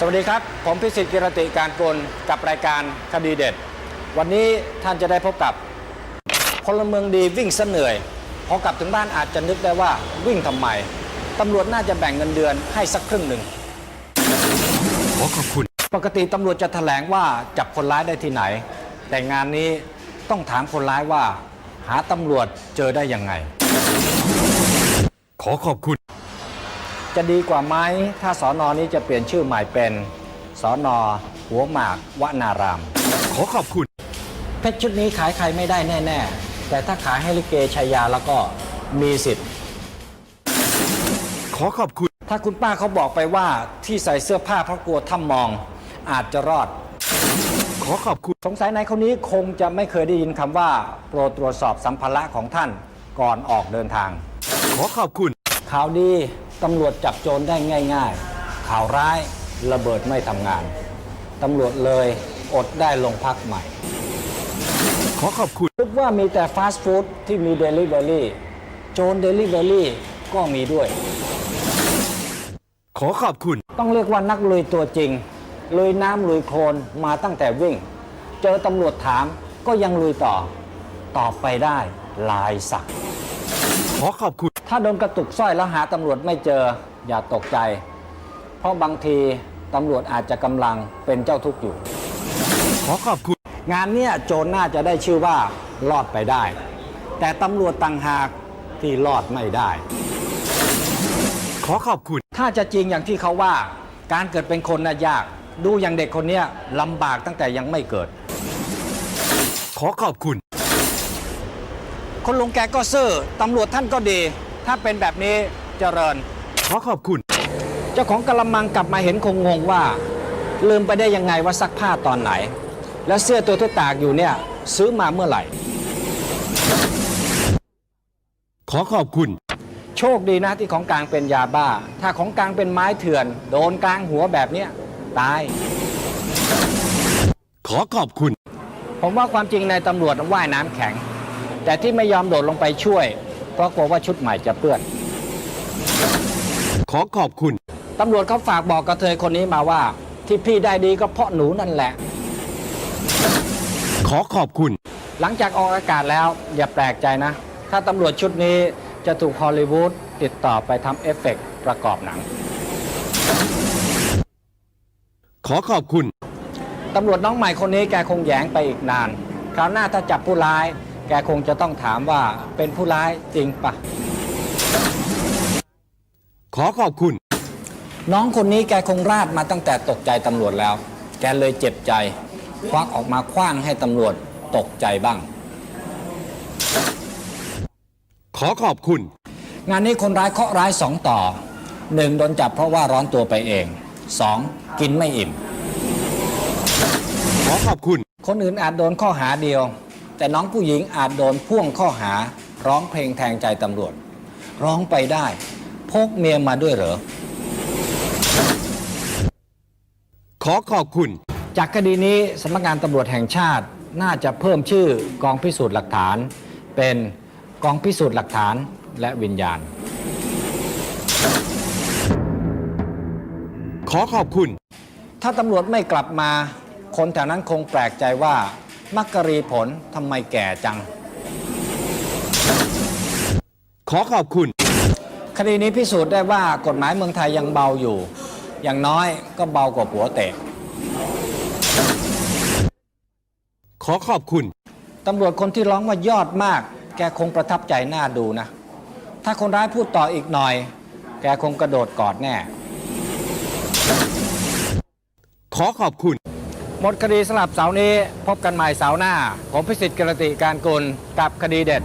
สวัสดีครับ ผมพิสิทธิ์กิรติการกลกับรายการคดีเด็ด วันนี้ท่านจะได้พบกับพลเมืองดีวิ่งเสเหนื่อยพอกลับถึงบ้านอาจจะนึกได้ว่าวิ่งทำไมตำรวจน่าจะแบ่งเงินเดือนให้สักครึ่งหนึ่งขอขอบคุณ ปกติตำรวจจะแถลงว่าจับคนร้ายได้ที่ไหน แต่งานนี้ต้องถามคนร้ายว่า หาตำรวจเจอได้ยังไง ขอขอบคุณ จะดีกว่าไหมถ้าสอนอนี้จะเปลี่ยนชื่อใหม่เป็นสอนอหัวหมากวนาราม ขอขอบคุณ เพชรชุดนี้ขายใครไม่ได้แน่ ๆ แต่ถ้าขายให้ลิเกชายาแล้วก็มีสิทธิ์ ขอขอบคุณ ถ้าคุณป้าเขาบอกไปว่าที่ใส่เสื้อผ้าเพราะกลัวถ้ำมอง อาจจะรอด ขอขอบคุณ สงสัยนายคนนี้คงจะไม่เคยได้ยินคำว่า โปรดตรวจสอบสัมภาระของท่านก่อนออกเดินทาง ขอขอบคุณ ข่าวดีตำรวจจับโจรได้ง่าย ๆ ข่าวร้ายระเบิดไม่ทำงานตำรวจเลยอดได้ลงพักใหม่ ขอขอบคุณนึกว่ามีแต่ฟาสต์ฟู้ดที่มีเดลิเวอรี่โจรเดลิเวอรี่ก็มีด้วย ขอขอบคุณ ต้องเรียกว่านักลุยตัวจริงลุยน้ำลุยโคลนมาตั้งแต่วิ่ง เจอตำรวจถามก็ยังลุยต่อ ตอบไปได้ลายสัก ขอขอบคุณ ถ้าโดนกระตุกสร้อยแล้วหาตำรวจไม่เจออย่าตกใจ เพราะบางทีตำรวจอาจจะกำลังเป็นเจ้าทุกข์อยู่ ขอขอบคุณ งานเนี้ยโจรน่าจะได้ชื่อว่ารอดไปได้ แต่ตำรวจต่างหากที่รอดไม่ได้ ขอขอบคุณ ถ้าจะจริงอย่างที่เขาว่า การเกิดเป็นคนน่ะยาก ดูอย่างเด็กคนเนี้ยลำบากตั้งแต่ยังไม่เกิด ขอขอบคุณ คนลุงแกก็ซื่อตำรวจท่านก็ดี ถ้าเป็นแบบนี้เจริญ ขอขอบคุณ เจ้าของกระมังกลับมาเห็นคงงงว่า ลืมไปได้ยังไงว่าซักผ้าตอนไหน แล้วเสื้อตัวที่ตากอยู่เนี่ย ซื้อมาเมื่อไหร่ ขอขอบคุณ โชคดีนะที่ของกลางเป็นยาบ้า ถ้าของกลางเป็นไม้เถื่อน โดนกลางหัวแบบเนี้ยตาย ขอขอบคุณ ผมว่าความจริงในตำรวจว่ายน้ำแข็ง แต่ที่ไม่ยอมโดดลงไปช่วย เพราะกลัวว่าชุดใหม่จะเปื้อน ขอขอบคุณ ตำรวจเขาฝากบอกกระเทยคนนี้มาว่า ที่พี่ได้ดีก็เพราะหนูนั่นแหละ ขอขอบคุณ หลังจากออกอากาศแล้วอย่าแปลกใจนะ ถ้าตำรวจชุดนี้จะถูกฮอลลีวูดติดต่อไปทำเอฟเฟกต์ประกอบหนัง ขอขอบคุณ ตำรวจน้องใหม่คนนี้แกคงแหยงไปอีกนาน คราวหน้าถ้าจับผู้ร้าย แกคงจะต้องถามว่าเป็นผู้ร้ายจริงปะขอขอบคุณ น้องคนนี้แกคงราดมาตั้งแต่ตกใจตำรวจแล้ว แกเลยเจ็บใจ ควักออกมาคว้างให้ตำรวจตกใจบ้าง ขอขอบคุณ งานนี้คนร้ายเคราะห์ร้ายสองต่อหนึ่งโดนจับเพราะว่าร้อนตัวไปเองสองกินไม่อิ่ม ขอขอบคุณ คนอื่นอาจโดนข้อหาเดียว แต่น้องผู้หญิงอาจโดนพ่วงข้อหาร้องเพลงแทงใจตำรวจ ร้องไปได้ พกเมียมาด้วยเหรอ ขอขอบคุณ จากคดีนี้สำนักงานตำรวจแห่งชาติน่าจะเพิ่มชื่อกองพิสูจน์หลักฐาน เป็นกองพิสูจน์หลักฐานและวิญญาณ ขอขอบคุณ ถ้าตำรวจไม่กลับมา คนแถวนั้นคงแปลกใจว่า มักกรีผลทำไมแก่จัง ขอขอบคุณ คดีนี้พิสูจน์ได้ว่ากฎหมายเมืองไทยยังเบาอยู่ อย่างน้อยก็เบากว่าหัวเตะ ขอขอบคุณ ตำรวจคนที่ร้องว่ายอดมาก แกคงประทับใจหน้าดูนะ ถ้าคนร้ายพูดต่ออีกหน่อย แกคงกระโดดกอดแน่ ขอขอบคุณ หมดคดีสลับเสาร์นี้พบกันใหม่เสาร์หน้า ผมพิสิทธิ์กรติการกุลกับคดีเด็ด